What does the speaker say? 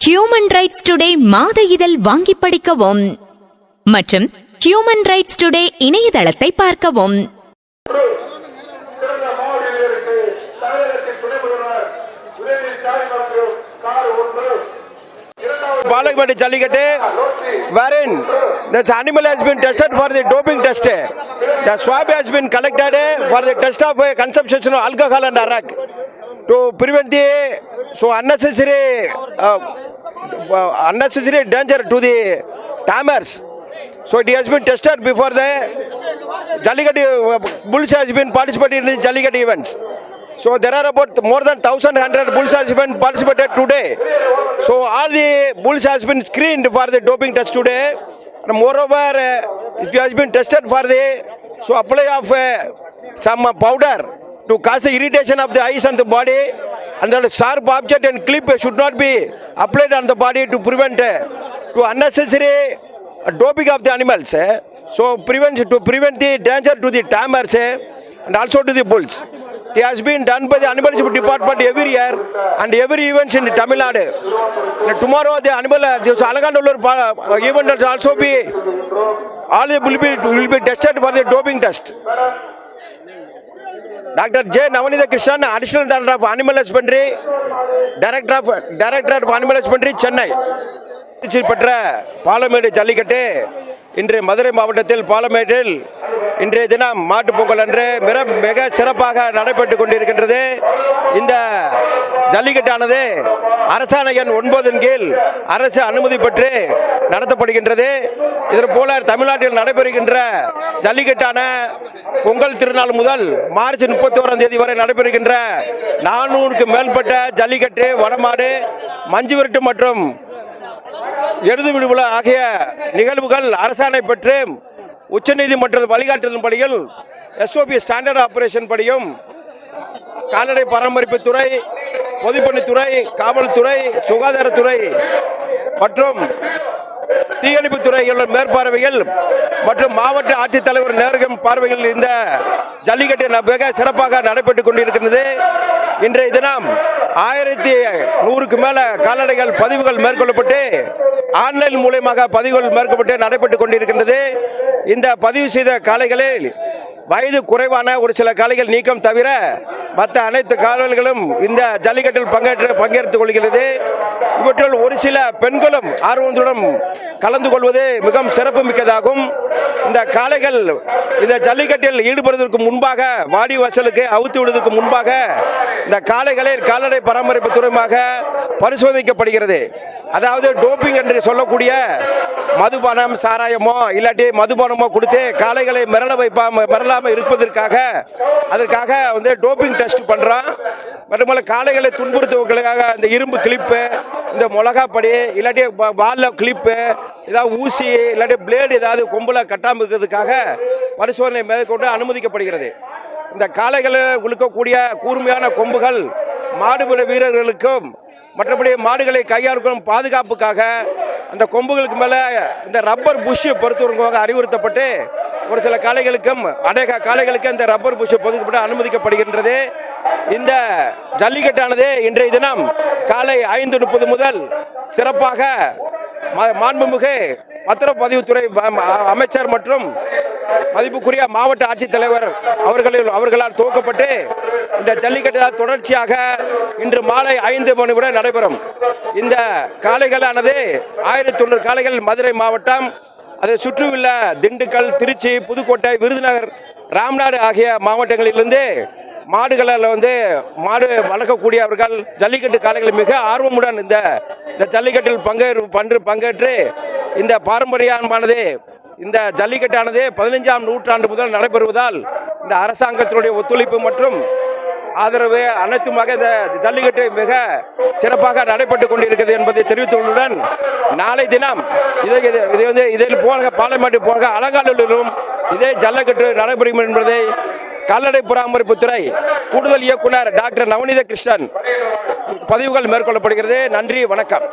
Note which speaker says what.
Speaker 1: Human rights today மாத இதழ் வாங்கி படிக்கவும் மற்றும் ஹியூமன் ரைட்ஸ் டுடே இணையதளத்தை பார்க்கவும்
Speaker 2: சிறந்த மாவட்டங்களுக்கு தமிழகத்தின் துணை முதல்வர் உதயநிதி ஸ்டாலின் அவர்கள் கார் ஒன்று இரண்டாவது
Speaker 3: Palamedu jallikattu wherein the animal has been tested for the doping test. The swab has been collected for the test of uh, consumption of alcohol and arak to prevent the so unnecessary uh, uh, unnecessary danger to the tamers. So it has been tested before the Jallikattu uh, bulls has been participated in the events. So there are about more than 1100 bulls has been participated today. So all the bulls has been screened for the doping test today. And moreover, uh, it has been tested for the so apply of uh, some uh, powder to cause irritation of the eyes and the body. And that sharp object and clip should not be applied on the body to prevent to unnecessary uh, doping of the animals. So prevent to prevent the danger to the tamers and also to the bulls. It has been done by the animal Husbandry department every year and every event in Tamil Nadu. Tomorrow the animal uh, this Alaganallur event will also be all will be will be tested for the doping test. Doctor J Navaneetha Krishnan additional director of animal husbandry director of directorate of animal husbandry Chennai பெற்ற பாலமேடு ஜல்லிக்கட்டு இன்று மதுரை மாவட்டத்தில் பாலமேட்டில் இன்றைய தினம் மாட்டுப் பொங்கல் அன்று மிக மிக சிறப்பாக நடைபெற்று கொண்டிருக்கின்றது. இந்த ஜல்லிக்கட்டானது அரசாணை எண் ஒன்பதின் கீழ் அரசு அனுமதி பெற்று நடத்தப்படுகின்றது. இதற்கு போல தமிழ்நாட்டில் நடைபெறுகின்ற ஜல்லிக்கட்டான பொங்கல் திருநாள் முதல் மார்ச் முப்பத்தி ஓராம் தேதி வரை நடைபெறுகின்ற நானூறுக்கு மேற்பட்ட ஜல்லிக்கட்டு வடமாடு மஞ்சு விரட்டு மற்றும் எருது விழுவுல ஆகிய நிகழ்வுகள் அரசாணை பெற்று உச்சநீதிமன்ற வழிகாட்டுதல் படியில் எஸ்ஓபி ஸ்டாண்டர்ட் ஆபரேஷன் படியும் கால்நடை பராமரிப்புத்துறை பொதுப்பணித்துறை காவல்துறை சுகாதாரத்துறை மற்றும் தீயணைப்புத்துறைகளின் மேற்பார்வையில் மற்றும் மாவட்ட ஆட்சித்தலைவர் நேரகம் பார்வையில் இந்த ஜல்லிக்கட்டு மிக சிறப்பாக நடைபெற்றுக் கொண்டிருக்கிறது இன்றைய தினம் ஆயிரத்தி நூறுக்கு மேல கால்நடைகள் பதிவுகள் மேற்கொள்ளப்பட்டு ஆன்லைன் மூலயமாக பதிவுகள் மேற்கொள்ளப்பட்டு நடைபெற்றுக் கொண்டிருக்கின்றது. இந்த பதிவு செய்த காளைகளில் வயது குறைவான ஒரு சில காளைகள் நீக்கம் தவிர மற்ற அனைத்து காவல்களும் இந்த ஜல்லிக்கட்டில் பங்கேற்று பங்கேற்றுக் கொள்கிறது. இவற்றில் ஒரு சில பெண்களும் ஆர்வத்துடன் கலந்து கொள்வது மிகவும் சிறப்பு மிக்கதாகும். இந்த காளைகள் இந்த ஜல்லிக்கட்டில் ஈடுபடுவதற்கு முன்பாக வாடி வாசலுக்கு அவுத்து விடுவதற்கு முன்பாக இந்த காளைகளில் கால்நடை பராமரிப்பு துறைமாக பரிசோதிக்கப்படுகிறது. அதாவது டோப்பிங் என்று சொல்லக்கூடிய மதுபானம் சாராயமோ இல்லாட்டி மதுபானமோ கொடுத்து காளைகளை மிரள வைப்பாம மிரளாமல் இருப்பதற்காக அதற்காக வந்து டோப்பிங் டெஸ்ட் பண்ணுறோம் மட்டுமல்ல காளைகளை துன்புறுத்துவதற்காக இந்த இரும்பு கிளிப்பு இந்த மிளகாப்படி இல்லாட்டி வாலில் கிளிப்பு ஏதாவது ஊசி இல்லாட்டி பிளேடு ஏதாவது கொம்பில் கட்டாமல் இருக்கிறதுக்காக பரிசோதனை மேற்கொண்டு அனுமதிக்கப்படுகிறது. இந்த காளைகளில் உழுக்கக்கூடிய கூர்மையான கொம்புகள் மாடுபிட வீரர்களுக்கும் மற்றபடி மாடுகளை கையாளுக்கும் பாதுகாப்புக்காக அந்த கொம்புகளுக்கு மேலே இந்த ரப்பர் புஷ் பொறுத்தவங்க அறிவுறுத்தப்பட்டு ஒரு சில காளைகளுக்கும் அநேக காளைகளுக்கு இந்த ரப்பர் புஷ் பொதுக்கப்பட்டு அனுமதிக்கப்படுகின்றது. இந்த ஜல்லிக்கட்டானது இன்றைய தினம் காலை ஐந்து முப்பது முதல் சிறப்பாக மாண்புமிகு பத்திரப்பதிவுத்துறை அமைச்சர் மற்றும் மதிப்புக்குரிய மாவட்ட ஆட்சித்தலைவர் அவர்களில் அவர்களால் துவக்கப்பட்டு இந்த ஜல்லிக்கட்டு தொடர்ச்சியாக இன்று மாலை ஐந்து மணி வரை நடைபெறும். இந்த காளைகளானது ஆயிரத்தி தொண்ணூறு காளைகள் மதுரை மாவட்டம் அதை சுற்றியுள்ள திண்டுக்கல் திருச்சி புதுக்கோட்டை விருதுநகர் ராம்நாடு ஆகிய மாவட்டங்களிலிருந்து மாடுகளில் வந்து மாடு வளர்க்கக்கூடியவர்கள் ஜல்லிக்கட்டு காளைகள் மிக ஆர்வமுடன் இந்த இந்த ஜல்லிக்கட்டில் பங்கேற்று பன்று பங்கேற்று இந்த பாரம்பரியமானது இந்த ஜல்லிக்கட்டானது பதினைஞ்சாம் நூற்றாண்டு முதல் நடைபெறுவதால் இந்த அரசாங்கத்தினுடைய ஒத்துழைப்பு மற்றும் ஆதரவு அனைத்துமாக இந்த ஜல்லிக்கட்டு மிக சிறப்பாக நடைபெற்று கொண்டிருக்கிறது என்பதை தெரிவித்துள்ளதுடன் நாளை தினம் இதை இது வந்து இதில் போக பாலமேட்டு போக அலங்காநல்லூரிலும் இதே ஜல்லிக்கட்டு நடைபெறும் என்பதை கால்நடை பராமரிப்புத்துறை கூடுதல் இயக்குனர் டாக்டர் நவநீத கிருஷ்ணன் பதிவுகள் மேற்கொள்ளப்படுகிறது. நன்றி வணக்கம்.